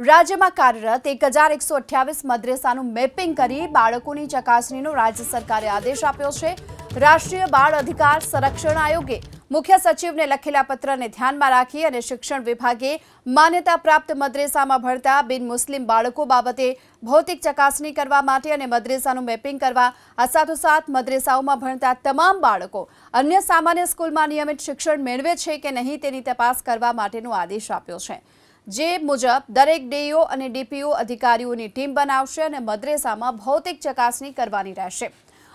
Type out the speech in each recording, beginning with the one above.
રાજ્યમાં કાર્યરત એક હજાર એકસો અઠ્યાવીસ મદ્રેસાનું મેપિંગ કરી બાળકોની ચકાસણીનો રાજ્ય સરકારે આદેશ આપ્યો છે. રાષ્ટ્રીય બાળ અધિકાર સંરક્ષણ આયોગે મુખ્ય સચિવને લખેલા પત્રને ધ્યાનમાં રાખી અને શિક્ષણ વિભાગે માન્યતા પ્રાપ્ત મદ્રેસામાં ભણતા બિન મુસ્લિમ બાળકો બાબતે ભૌતિક ચકાસણી કરવા માટે અને મદ્રેસાનું મેપિંગ કરવા આ સાથોસાથ મદ્રેસાઓમાં ભણતા તમામ બાળકો અન્ય સામાન્ય સ્કૂલમાં નિયમિત શિક્ષણ મેળવે છે કે નહીં તેની તપાસ કરવા માટેનો આદેશ આપ્યો છે. જે મુજબ દરેક ડીઓ અને ડીપીઓ અધિકારીઓની ટીમ બનાવશે અને મદ્રેસામાં ભૌતિક ચકાસણી કરવાની રહેશે.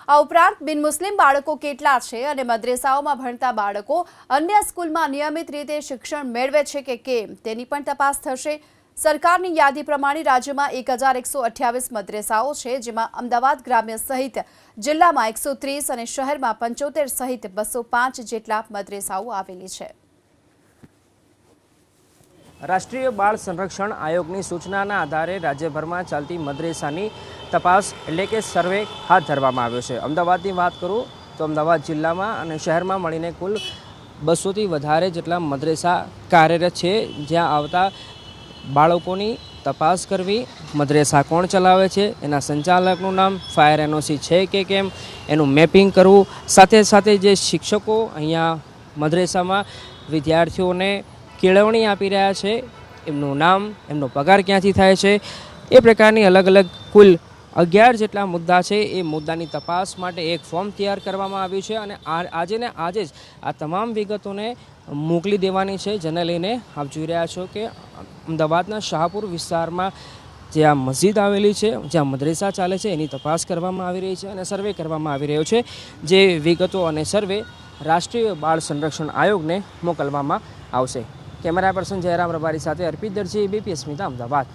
આ ઉપરાંત બિન મુસ્લિમ બાળકો કેટલા છે અને મદ્રેસાઓમાં ભણતા બાળકો અન્ય સ્કૂલમાં નિયમિત રીતે શિક્ષણ મેળવે છે કે કેમ, તેની પણ તપાસ થશે. સરકારની યાદી પ્રમાણે રાજ્યમાં એક હજાર એકસો અઠ્યાવીસ મદ્રેસાઓ છે, જેમાં અમદાવાદ ગ્રામ્ય સહિત જિલ્લામાં એકસો ત્રીસ અને શહેરમાં પંચોતેર સહિત બસો પાંચ જેટલા મદ્રેસાઓ આવેલી છે. રાષ્ટ્રીય બાળ સંરક્ષણ આયોગની સૂચનાના આધારે રાજ્યભરમાં ચાલતી મદ્રેસાની તપાસ એટલે કે સર્વે હાથ ધરવામાં આવ્યો છે. અમદાવાદની વાત કરું તો અમદાવાદ જિલ્લામાં અને શહેરમાં મળીને કુલ બસોથી વધારે જેટલા મદ્રેસા કાર્યરત છે. જ્યાં આવતા બાળકોની તપાસ કરવી મદ્રેસા કોણ ચલાવે છે, એના સંચાલકનું નામ, ફાયર એનઓસી છે કે કેમ, એનું મેપિંગ કરવું, સાથે સાથે જે શિક્ષકો અહીંયા મદ્રેસામાં વિદ્યાર્થીઓને કેળવણી આપી રહ્યા છે. એમનું નામ, એમનો પગાર ક્યાંથી થાય છે? એ પ્રકારની અલગ અલગ કુલ અગિયાર જેટલા મુદ્દા છે. એ મુદ્દાની તપાસ માટે એક ફોર્મ તૈયાર કરવામાં આવ્યું છે અને આજે ને આજે જ આ તમામ વિગતોને મોકલી દેવાની છે. જેને લઈને આપ જોઈ રહ્યા છો કે અમદાવાદના શાહપુર વિસ્તારમાં જે આ મસ્જિદ આવેલી છે, જ્યાં મદ્રેસા ચાલે છે, એની તપાસ કરવામાં આવી રહી છે અને સર્વે કરવામાં આવી રહ્યો છે. જે વિગતો અને સર્વે રાષ્ટ્રીય બાળ સંરક્ષણ આયોગને મોકલવામાં આવશે. કેમેરા પર્સન જયરામ રબારી સાથે અર્પિત દરજી બીપીએસ સ્મિતા અમદાવાદ.